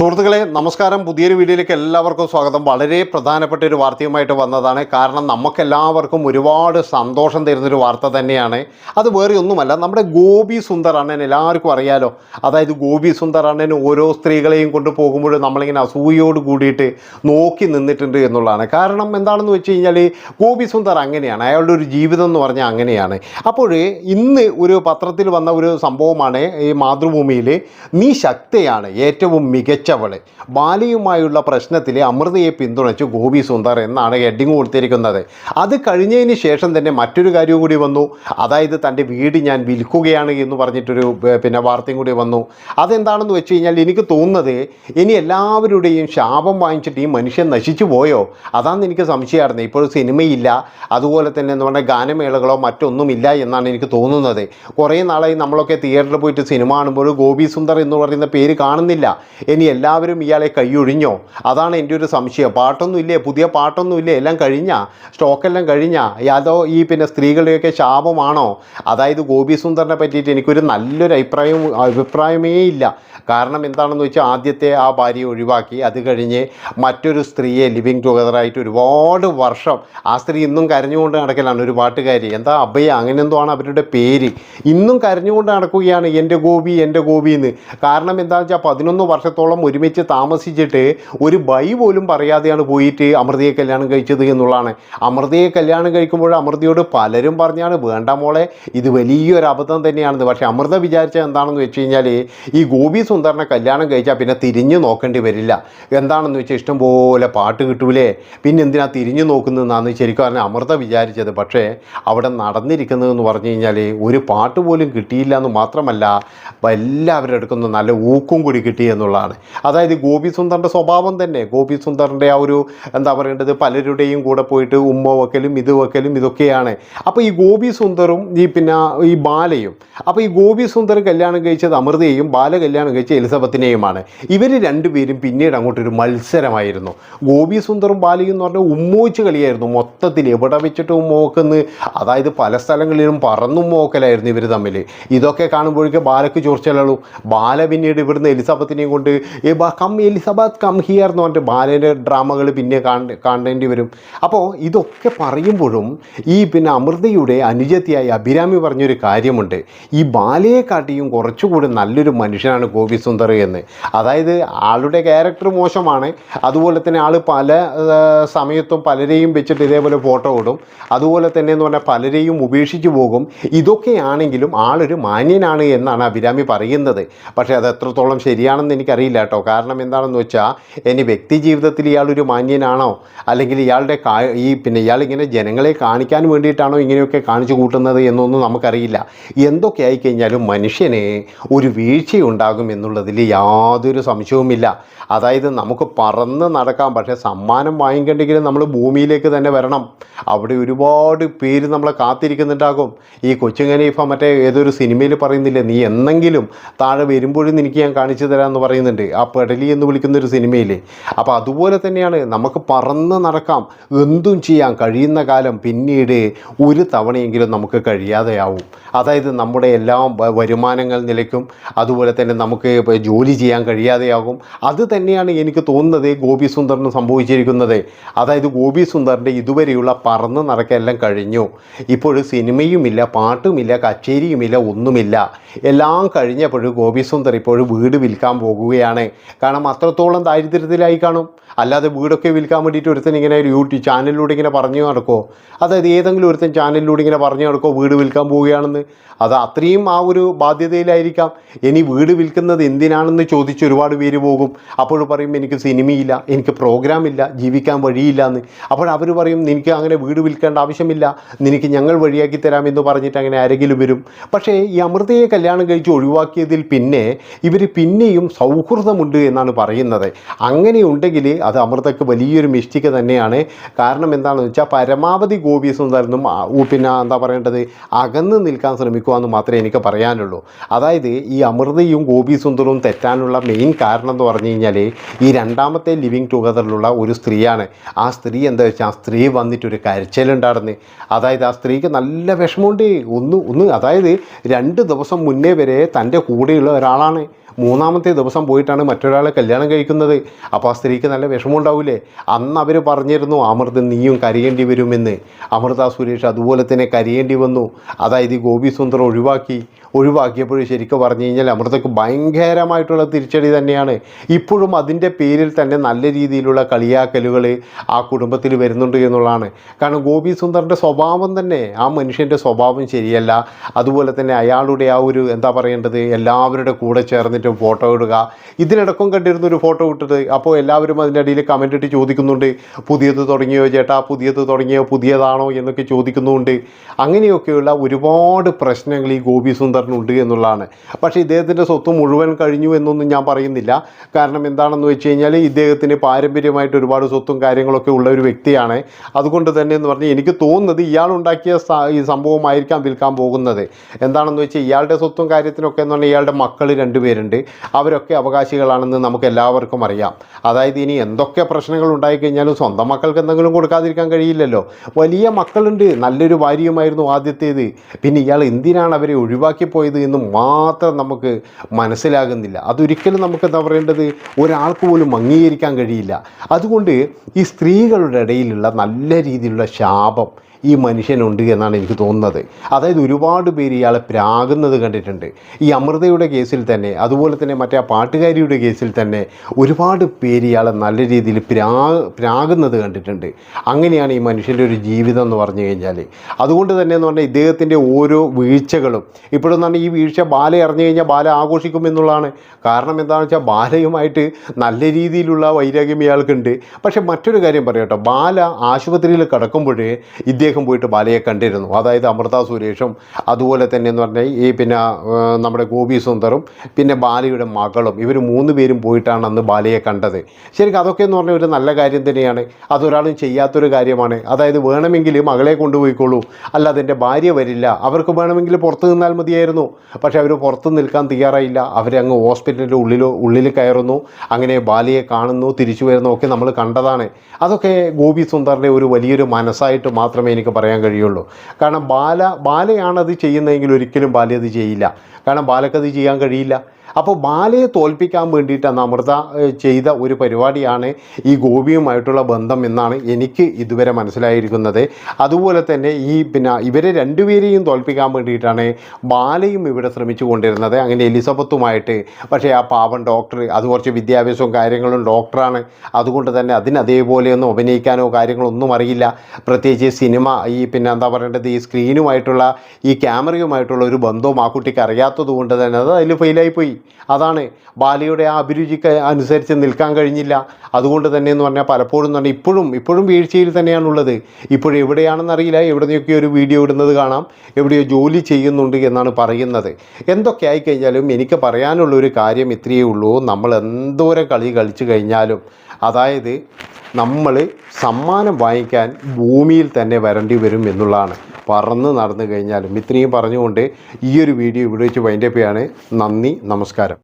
സുഹൃത്തുക്കളെ നമസ്കാരം. പുതിയൊരു വീഡിയോയിലേക്ക് എല്ലാവർക്കും സ്വാഗതം. വളരെ പ്രധാനപ്പെട്ട ഒരു വാർത്തയുമായിട്ട് വന്നതാണ്. കാരണം നമുക്കെല്ലാവർക്കും ഒരുപാട് സന്തോഷം തരുന്നൊരു വാർത്ത തന്നെയാണ്. അത് വേറെ ഒന്നുമല്ല നമ്മുടെ ഗോപി സുന്ദർ അണ്ണൻ എല്ലാവർക്കും അറിയാലോ. അതായത് ഗോപി സുന്ദർ അണ്ണൻ ഓരോ സ്ത്രീകളെയും കൊണ്ട് പോകുമ്പോൾ നമ്മളിങ്ങനെ അസൂയയോട് കൂടിയിട്ട് നോക്കി നിന്നിട്ടുണ്ട് എന്നുള്ളതാണ്. കാരണം എന്താണെന്ന് വെച്ച് കഴിഞ്ഞാൽ ഗോപി സുന്ദർ അങ്ങനെയാണ്. അയാളുടെ ഒരു ജീവിതം എന്ന് പറഞ്ഞാൽ അങ്ങനെയാണ്. അപ്പോൾ ഇന്ന് ഒരു പത്രത്തിൽ വന്ന ഒരു സംഭവമാണ് ഈ മാതൃഭൂമിയിൽ നീ ശക്തയാണ്. ഏറ്റവും മികച്ചവൾ ബാലയുമായുള്ള പ്രശ്നത്തിൽ അമൃതയെ പിന്തുണച്ചു ഗോപി സുന്ദർ എന്നാണ് ഹെഡിങ് കൊടുത്തിരിക്കുന്നത്. അത് കഴിഞ്ഞതിന് ശേഷം തന്നെ മറ്റൊരു കാര്യവും കൂടി വന്നു. അതായത് തന്റെ വീട് ഞാൻ വിൽക്കുകയാണ് എന്ന് പറഞ്ഞിട്ടൊരു പിന്നെ വാർത്തയും കൂടി വന്നു. അതെന്താണെന്ന് വെച്ച് കഴിഞ്ഞാൽ എനിക്ക് തോന്നുന്നത് ഇനി എല്ലാവരുടെയും ശാപം വാങ്ങിച്ചിട്ട് ഈ മനുഷ്യൻ നശിച്ചു പോയോ? അതാണ് എനിക്ക് സംശയമായിരുന്നത് ഇപ്പോൾ സിനിമയില്ല. അതുപോലെ തന്നെ എന്ന് പറഞ്ഞാൽ ഗാനമേളകളോ മറ്റൊന്നുമില്ല എന്നാണ് എനിക്ക് തോന്നുന്നത്. കുറേ നാളായി നമ്മളൊക്കെ തിയേറ്ററിൽ പോയിട്ട് സിനിമ കാണുമ്പോൾ ഗോപി സുന്ദർ എന്ന് പറയുന്ന പേര് കാണുന്നില്ല. ഇനി എല്ലാവരും ഇയാളെ കൈയൊഴിഞ്ഞോ? അതാണ് എന്റെ ഒരു സംശയം. പാട്ടൊന്നുമില്ലേ? പുതിയ പാട്ടൊന്നുമില്ലേ? എല്ലാം കഴിഞ്ഞ? സ്റ്റോക്കെല്ലാം കഴിഞ്ഞ? അതോ ഈ പിന്നെ സ്ത്രീകളുടെയൊക്കെ ശാപമാണോ? അതായത് ഗോപി സുന്ദറിനെ പറ്റിയിട്ട് എനിക്കൊരു നല്ലൊരു അഭിപ്രായം അഭിപ്രായമേ ഇല്ല. കാരണം എന്താണെന്ന് വെച്ചാൽ ആദ്യത്തെ ആ ഭാര്യയെ ഒഴിവാക്കി. അത് കഴിഞ്ഞ് മറ്റൊരു സ്ത്രീയെ ലിവിങ് ടുഗദറായിട്ട് ഒരുപാട് വർഷം ആ സ്ത്രീ ഇന്നും കരഞ്ഞുകൊണ്ട് നടക്കലാണ് ഒരു പാട്ടുകാരി. എന്താ അഭയ? അങ്ങനെന്തോ ആണ് അവരുടെ പേര്. ഇന്നും കരഞ്ഞുകൊണ്ട് നടക്കുകയാണ് എന്റെ ഗോപി എന്റെ ഗോപി എന്ന് കാരണം എന്താണെന്ന് വെച്ചാൽ പതിനൊന്ന് വർഷത്തോളം ഒരുമിച്ച് താമസിച്ചിട്ട് ഒരു ബൈ പോലും പറയാതെയാണ് പോയിട്ട് അമൃതയെ കല്യാണം കഴിച്ചത് എന്നുള്ളതാണ്. അമൃതയെ കല്യാണം കഴിക്കുമ്പോൾ അമൃതയോട് പലരും പറഞ്ഞാണ് വേണ്ട മോളെ ഇത് വലിയൊരു അബദ്ധം തന്നെയാണെന്ന്. പക്ഷേ അമൃത വിചാരിച്ചത് എന്താണെന്ന് വെച്ച് കഴിഞ്ഞാൽ ഈ ഗോപി സുന്ദറിനെ കല്യാണം കഴിച്ചാൽ പിന്നെ തിരിഞ്ഞു നോക്കേണ്ടി വരില്ല. എന്താണെന്ന് വെച്ചാൽ ഇഷ്ടംപോലെ പാട്ട് കിട്ടൂലേ? പിന്നെ എന്തിനാ തിരിഞ്ഞു നോക്കുന്നതെന്നാണ് ശരിക്കും പറഞ്ഞാൽ അമൃത വിചാരിച്ചത്. പക്ഷേ അവിടെ നടന്നിരിക്കുന്നതെന്ന് പറഞ്ഞു കഴിഞ്ഞാൽ ഒരു പാട്ട് പോലും കിട്ടിയില്ല എന്ന് മാത്രമല്ല എല്ലാവരുടെ അടുക്കുന്ന നല്ല ഊക്കും കൂടി കിട്ടി എന്നുള്ളതാണ്. അതായത് ഗോപി സുന്ദറിന്റെ സ്വഭാവം തന്നെ. ഗോപി സുന്ദറിന്റെ ആ ഒരു എന്താ പറയേണ്ടത് പലരുടെയും കൂടെ പോയിട്ട് ഉമ്മ വെക്കലും ഇത് വെക്കലും ഇതൊക്കെയാണ്. അപ്പോൾ ഈ ഗോപി സുന്ദറും ഈ പിന്നെ ഈ ബാലയും അപ്പോൾ ഈ ഗോപി സുന്ദർ കല്യാണം കഴിച്ചത് അമൃതയെയും ബാല കല്യാണം കഴിച്ച എലിസബത്തിനെയുമാണ്. ഇവർ രണ്ടുപേരും പിന്നീട് അങ്ങോട്ടൊരു മത്സരമായിരുന്നു. ഗോപി സുന്ദറും ബാലയും എന്ന് പറഞ്ഞാൽ ഉമ്മോച്ച് കളിയായിരുന്നു. മൊത്തത്തിൽ എവിടെ വെച്ചിട്ട് ഉമ്മോക്കെന്ന് അതായത് പല സ്ഥലങ്ങളിലും പറന്നും മോക്കലായിരുന്നു ഇവർ തമ്മിൽ ഇതൊക്കെ കാണുമ്പോഴേക്കും ബാലക്ക് ചോർച്ചലുള്ളൂ ബാല പിന്നീട് ഇവിടുന്ന് എലിസബത്തിനെയും കൊണ്ട് "ഏ ബാ, കം എലിസബത്ത് കം ഹിയർ എന്ന് പറഞ്ഞിട്ട് ബാലേന്റെ ഡ്രാമകൾ പിന്നെ കാണ കാണേണ്ടി വരും. അപ്പോൾ ഇതൊക്കെ പറയുമ്പോഴും ഈ പിന്നെ അമൃതയുടെ അനുജത്തിയായ അഭിരാമി പറഞ്ഞൊരു കാര്യമുണ്ട്. ഈ ബാലയെക്കാട്ടിയും കുറച്ചുകൂടി നല്ലൊരു മനുഷ്യനാണ് ഗോപി സുന്ദർ എന്ന്. അതായത് ആളുടെ ക്യാരക്ടർ മോശമാണ്. അതുപോലെ തന്നെ ആൾ പല സമയത്തും പലരെയും വെച്ചിട്ട് ഇതേപോലെ ഫോട്ടോ ഇടും. അതുപോലെ തന്നെ എന്ന് പറഞ്ഞാൽ പലരെയും ഉപേക്ഷിച്ച് പോകും. ഇതൊക്കെയാണെങ്കിലും ആളൊരു മാന്യനാണ് എന്നാണ് അഭിരാമി പറയുന്നത്. പക്ഷേ അത് എത്രത്തോളം ശരിയാണെന്ന് എനിക്കറിയില്ല കേട്ടോ. കാരണം എന്താണെന്ന് വെച്ചാൽ ഇനി വ്യക്തി ജീവിതത്തിൽ ഇയാളൊരു മാന്യനാണോ? അല്ലെങ്കിൽ ഇയാളുടെ ഈ പിന്നെ ഇയാളിങ്ങനെ ജനങ്ങളെ കാണിക്കാൻ വേണ്ടിയിട്ടാണോ ഇങ്ങനെയൊക്കെ കാണിച്ചു കൂട്ടുന്നത് എന്നൊന്നും നമുക്കറിയില്ല. എന്തൊക്കെ ആയിക്കഴിഞ്ഞാലും മനുഷ്യന് ഒരു വീഴ്ചയുണ്ടാകും എന്നുള്ളതിൽ യാതൊരു സംശയവുമില്ല. അതായത് നമുക്ക് പറന്ന് നടക്കാം പക്ഷേ സമ്മാനം വാങ്ങിക്കണ്ടെങ്കിൽ നമ്മൾ ഭൂമിയിലേക്ക് തന്നെ വരണം. അവിടെ ഒരുപാട് പേര് നമ്മളെ കാത്തിരിക്കുന്നുണ്ടാകും. ഈ കൊച്ചുങ്ങനീഫ മറ്റേ ഏതൊരു സിനിമയിൽ പറയുന്നില്ലേ നീ എന്നെങ്കിലും താഴെ വരുമ്പോഴും എനിക്ക് ഞാൻ കാണിച്ചു തരാമെന്ന് പറയുന്നുണ്ട്. ആ പെടലി എന്ന് വിളിക്കുന്ന ഒരു സിനിമയിൽ അപ്പോൾ അതുപോലെ തന്നെയാണ് നമുക്ക് പറന്ന് നടക്കാം എന്തും ചെയ്യാൻ കഴിയുന്ന കാലം പിന്നീട് ഒരു തവണയെങ്കിലും നമുക്ക് കഴിയാതെയാവും. അതായത് നമ്മുടെ എല്ലാ വരുമാനങ്ങൾ നിലയ്ക്കും അതുപോലെ തന്നെ നമുക്ക് ജോലി ചെയ്യാൻ കഴിയാതെയാകും. അത് തന്നെയാണ് എനിക്ക് തോന്നുന്നത് ഗോപി സുന്ദറിന് സംഭവിച്ചിരിക്കുന്നത്. അതായത് ഗോപി സുന്ദറിന്റെ ഇതുവരെയുള്ള പറന്ന് നടക്കെല്ലാം കഴിഞ്ഞു. ഇപ്പോൾ സിനിമയുമില്ല പാട്ടുമില്ല കച്ചേരിയുമില്ല ഒന്നുമില്ല. എല്ലാം കഴിഞ്ഞപ്പോഴും ഗോപി സുന്ദർ ഇപ്പോൾ വീട് വിൽക്കാൻ പോകുകയാണ്. കാരണം അത്രത്തോളം ദാരിദ്ര്യത്തിലായി കാണും. അല്ലാതെ വീടൊക്കെ വിൽക്കാൻ വേണ്ടിയിട്ട് ഒരുത്തൻ ഇങ്ങനെ ഒരു യൂട്യൂബ് ചാനലിലൂടെ ഇങ്ങനെ പറഞ്ഞു നടക്കുമോ അതായത് ഏതെങ്കിലും ഒരുത്തൻ ചാനലിലൂടെ ഇങ്ങനെ പറഞ്ഞു നടക്കുമോ വീട് വിൽക്കാൻ പോവുകയാണെന്ന്. അത് അത്രയും ആ ഒരു ബാധ്യതയിലായിരിക്കാം. ഇനി വീട് വിൽക്കുന്നത് എന്തിനാണെന്ന് ചോദിച്ച് ഒരുപാട് പേര് പോകും. അപ്പോൾ പറയും എനിക്ക് സിനിമയില്ല എനിക്ക് പ്രോഗ്രാം ഇല്ല ജീവിക്കാൻ വഴിയില്ല എന്ന് അപ്പോൾ അവർ പറയും നിനക്ക് അങ്ങനെ വീട് വിൽക്കേണ്ട ആവശ്യമില്ല. നിനക്ക് ഞങ്ങൾ വഴിയാക്കി തരാമെന്ന് പറഞ്ഞിട്ട് അങ്ങനെ ആരെങ്കിലും വരും. പക്ഷേ ഈ അമൃതയെ കല്യാണം കഴിച്ച് ഒഴിവാക്കിയതിൽ പിന്നെ ഇവർ പിന്നെയും സൗഹൃദമുണ്ട് എന്നാണ് പറയുന്നത്. അങ്ങനെയുണ്ടെങ്കിൽ അത് അമൃതയ്ക്ക് വലിയൊരു മിഷ്ടിക തന്നെയാണ്. കാരണം എന്താണെന്ന് വെച്ചാൽ പരമാവധി ഗോപി സുന്ദരനും ആ, ഊ, പിന്നെ എന്താ പറയേണ്ടത് അകന്ന് നിൽക്കാൻ ശ്രമിക്കുക എന്ന് മാത്രമേ എനിക്ക് പറയാനുള്ളൂ. അതായത് ഈ അമൃതയും ഗോപി സുന്ദരവും തെറ്റാനുള്ള മെയിൻ കാരണം എന്ന് പറഞ്ഞു കഴിഞ്ഞാൽ ഈ രണ്ടാമത്തെ ലിവിങ് ടുഗദറിലുള്ള ഒരു സ്ത്രീയാണ്. ആ സ്ത്രീ എന്താ വെച്ചാൽ ആ സ്ത്രീ വന്നിട്ടൊരു കരച്ചിലുണ്ടായിരുന്നു. അതായത് ആ സ്ത്രീക്ക് നല്ല വിഷമമുണ്ട്. ഒന്ന് ഒന്ന് അതായത് രണ്ട് ദിവസം മുന്നേ വരെ തന്റെ കൂടെയുള്ള ഒരാളാണ്. മൂന്നാമത്തെ ദിവസം പോയിട്ടാണ് മറ്റൊരാളെ കല്യാണം കഴിക്കുന്നത്. അപ്പോൾ ആ സ്ത്രീക്ക് നല്ല വിഷമം ഉണ്ടാവില്ലേ അന്ന് അവർ പറഞ്ഞിരുന്നു അമൃത് നീയും കരയേണ്ടി വരുമെന്ന്. അമൃത സുരേഷ് അതുപോലെ തന്നെ കരയേണ്ടി വന്നു. അതായത് ഗോപി സുന്ദർ ഒഴിവാക്കി. ഒഴിവാക്കിയപ്പോൾ ശരിക്കും പറഞ്ഞു കഴിഞ്ഞാൽ അമൃതയ്ക്ക് ഭയങ്കരമായിട്ടുള്ള തിരിച്ചടി തന്നെയാണ്. ഇപ്പോഴും അതിന്റെ പേരിൽ തന്നെ നല്ല രീതിയിലുള്ള കളിയാക്കലുകൾ ആ കുടുംബത്തിൽ വരുന്നുണ്ട് എന്നുള്ളതാണ്. കാരണം ഗോപി സുന്ദറിന്റെ സ്വഭാവം തന്നെ ആ മനുഷ്യന്റെ സ്വഭാവം ശരിയല്ല. അതുപോലെ തന്നെ അയാളുടെ ആ ഒരു എന്താ പറയേണ്ടത് എല്ലാവരുടെ കൂടെ ചേർന്നിട്ട് ഫോട്ടോ ഇടുക. ഇതിനിടക്കും കണ്ടിരുന്ന ഒരു ഫോട്ടോ ഇട്ടത് അപ്പോൾ എല്ലാവരും അതിന്റെ അടിയിൽ കമന്റ് ഇട്ട് ചോദിക്കുന്നുണ്ട് പുതിയത് തുടങ്ങിയോ ചേട്ടാ? പുതിയത് തുടങ്ങിയോ? പുതിയതാണോ? എന്നൊക്കെ ചോദിക്കുന്നുണ്ട്. അങ്ങനെയൊക്കെയുള്ള ഒരുപാട് പ്രശ്നങ്ങൾ ഈ ഗോപി സുന്ദറിനുണ്ട് എന്നുള്ളതാണ്. പക്ഷേ ഇദ്ദേഹത്തിന്റെ സ്വത്ത് മുഴുവൻ കഴിഞ്ഞു എന്നൊന്നും ഞാൻ പറയുന്നില്ല. കാരണം എന്താണെന്ന് വെച്ച് കഴിഞ്ഞാൽ ഇദ്ദേഹത്തിന് പാരമ്പര്യമായിട്ട് ഒരുപാട് സ്വത്തും കാര്യങ്ങളൊക്കെ ഉള്ള ഒരു വ്യക്തിയാണ്. അതുകൊണ്ട് തന്നെ എന്ന് പറഞ്ഞാൽ എനിക്ക് തോന്നുന്നത് ഇയാളുണ്ടാക്കിയ ഈ സംഭവമായിരിക്കാം വിൽക്കാൻ പോകുന്നത്. എന്താണെന്ന് വെച്ചാൽ ഇയാളുടെ സ്വത്തും കാര്യത്തിനൊക്കെ എന്ന് പറഞ്ഞാൽ ഇയാളുടെ മക്കൾ രണ്ടുപേരുണ്ട്. അവരൊക്കെ അവകാശികളാണെന്ന് നമുക്ക് എല്ലാവർക്കും അറിയാം. അതായത് ഇനി എന്തൊക്കെ പ്രശ്നങ്ങൾ ഉണ്ടായിക്കഴിഞ്ഞാലും സ്വന്തം മക്കൾക്ക് എന്തെങ്കിലും കൊടുക്കാതിരിക്കാൻ കഴിയില്ലല്ലോ. വലിയ മക്കളുണ്ട്. നല്ലൊരു ഭാര്യയുമായിരുന്നു ആദ്യത്തേത്. പിന്നെ ഇയാൾ എന്തിനാണ് അവരെ ഒഴിവാക്കി പോയത് എന്ന് മാത്രം നമുക്ക് മനസ്സിലാകുന്നില്ല. അതൊരിക്കലും നമുക്ക് എന്താ പറയേണ്ടത്? ഒരാൾക്ക് പോലും അംഗീകരിക്കാൻ കഴിയില്ല. അതുകൊണ്ട് ഈ സ്ത്രീകളുടെ ഇടയിലുള്ള നല്ല രീതിയിലുള്ള ശാപം ഈ മനുഷ്യനുണ്ട് എന്നാണ് എനിക്ക് തോന്നുന്നത്. അതായത് ഒരുപാട് പേര് ഇയാളെ പ്രാകുന്നത് കണ്ടിട്ടുണ്ട്. ഈ അമൃതയുടെ കേസിൽ തന്നെ അതുപോലെ തന്നെ മറ്റേ ആ പാട്ടുകാരിയുടെ കേസിൽ തന്നെ ഒരുപാട് പേര് ഇയാളെ നല്ല രീതിയിൽ പ്രാ പ്രാകുന്നത് കണ്ടിട്ടുണ്ട്. അങ്ങനെയാണ് ഈ മനുഷ്യന്റെ ഒരു ജീവിതം എന്ന് പറഞ്ഞു കഴിഞ്ഞാൽ. അതുകൊണ്ട് തന്നെ എന്ന് പറഞ്ഞാൽ ഇദ്ദേഹത്തിന്റെ ഓരോ വീഴ്ചകളും ഇപ്പോഴെന്ന് പറഞ്ഞാൽ ഈ വീഴ്ച ബാല അറിഞ്ഞു കഴിഞ്ഞാൽ ബാല ആഘോഷിക്കും എന്നുള്ളതാണ്. കാരണം എന്താണെന്ന് വെച്ചാൽ ബാലയുമായിട്ട് നല്ല രീതിയിലുള്ള വൈരാഗ്യം ഇയാൾക്കുണ്ട്. പക്ഷേ മറ്റൊരു കാര്യം പറയട്ടോ ബാല ആശുപത്രിയിൽ കിടക്കുമ്പോഴേ ഇദ്ദേഹം പോയിട്ട് ബാലയെ കണ്ടിരുന്നു. അതായത് അമൃത സുരേഷും അതുപോലെ തന്നെ എന്ന് പറഞ്ഞാൽ ഈ പിന്നെ നമ്മുടെ ഗോപി സുന്ദറും പിന്നെ ബാലയുടെ മകളും ഇവർ മൂന്ന് പേരും പോയിട്ടാണ് അന്ന് ബാലയെ കണ്ടത്. ശരിക്കും അതൊക്കെ എന്ന് പറഞ്ഞാൽ ഒരു നല്ല കാര്യം തന്നെയാണ്. അതൊരാളും ചെയ്യാത്തൊരു കാര്യമാണ്. അതായത് വേണമെങ്കിൽ മകളെ കൊണ്ടുപോയിക്കോളൂ. അല്ല എന്റെ ഭാര്യ വരില്ല. അവർക്ക് വേണമെങ്കിൽ പുറത്ത് നിന്നാൽ മതിയായിരുന്നു. പക്ഷേ അവർ പുറത്ത് നിൽക്കാൻ തയ്യാറായില്ല. അവരങ്ങ് ഹോസ്പിറ്റലിന്റെ ഉള്ളിലോ ഉള്ളിൽ കയറുന്നു. അങ്ങനെ ബാലയെ കാണുന്നു തിരിച്ചു വരുന്നു ഒക്കെ നമ്മൾ കണ്ടതാണ്. അതൊക്കെ ഗോപി സുന്ദറിന്റെ ഒരു വലിയൊരു മനസ്സായിട്ട് മാത്രമേ എനിക്ക് പറയാൻ കഴിയുള്ളൂ. കാരണം ബാല ബാലയാണത് ചെയ്യുന്നതെങ്കിൽ ഒരിക്കലും ബാല അത് ചെയ്യില്ല. കാരണം ബാലക്കത് ചെയ്യാൻ കഴിയില്ല. അപ്പോൾ ബാലയെ തോൽപ്പിക്കാൻ വേണ്ടിയിട്ടാണ് അമൃത ചെയ്ത ഒരു പരിപാടിയാണ് ഈ ഗോപിയുമായിട്ടുള്ള ബന്ധം എന്നാണ് എനിക്ക് ഇതുവരെ മനസ്സിലായിരിക്കുന്നത്. അതുപോലെ തന്നെ ഈ പിന്നെ ഇവരെ രണ്ടുപേരെയും തോൽപ്പിക്കാൻ വേണ്ടിയിട്ടാണ് ബാലയും ഇവിടെ ശ്രമിച്ചു കൊണ്ടിരുന്നത്. അങ്ങനെ എലിസബത്തുമായിട്ട്. പക്ഷേ ആ പാവൻ ഡോക്ടർ അത് കുറച്ച് വിദ്യാഭ്യാസവും കാര്യങ്ങളും ഡോക്ടറാണ്. അതുകൊണ്ട് തന്നെ അതിന് അതേപോലെയൊന്നും അഭിനയിക്കാനോ കാര്യങ്ങളൊന്നും അറിയില്ല. പ്രത്യേകിച്ച് സിനിമ ഈ പിന്നെ എന്താ പറയേണ്ടത് ഈ സ്ക്രീനുമായിട്ടുള്ള ഈ ക്യാമറയുമായിട്ടുള്ള ഒരു ബന്ധവും ആ കുട്ടിക്ക് അറിയാത്തത് കൊണ്ട് തന്നെ അത് അതിൽ ഫെയിലായി പോയി. അതാണ് ബാലയുടെ ആ അഭിരുചിക്ക് അനുസരിച്ച് നിൽക്കാൻ കഴിഞ്ഞില്ല. അതുകൊണ്ട് തന്നെ എന്ന് പറഞ്ഞാൽ പലപ്പോഴും തന്നെ ഇപ്പോഴും ഇപ്പോഴും വീഴ്ചയിൽ തന്നെയാണുള്ളത്. ഇപ്പോഴും എവിടെയാണെന്ന് അറിയില്ല. എവിടെയൊക്കെ ഒരു വീഡിയോ ഇടുന്നത് കാണാം. എവിടെയോ ജോലി ചെയ്യുന്നുണ്ട് എന്നാണ് പറയുന്നത്. എന്തൊക്കെ ആയിക്കഴിഞ്ഞാലും എനിക്ക് പറയാനുള്ളൊരു കാര്യം ഇത്രയേ ഉള്ളൂ. നമ്മൾ എന്തോരം കളി കളിച്ചു കഴിഞ്ഞാലും അതായത് നമ്മൾ സമ്മാനം വാങ്ങിക്കാൻ ഭൂമിയിൽ തന്നെ വരേണ്ടി വരും എന്നുള്ളതാണ്. പറന്ന് നടന്നു കഴിഞ്ഞാലും ഇത്രയും പറഞ്ഞുകൊണ്ട് ഈ ഒരു വീഡിയോ ഇവിടെ വെച്ച് വൈൻഡപ്പ് ചെയ്യാണ്. നന്ദി നമസ്കാരം.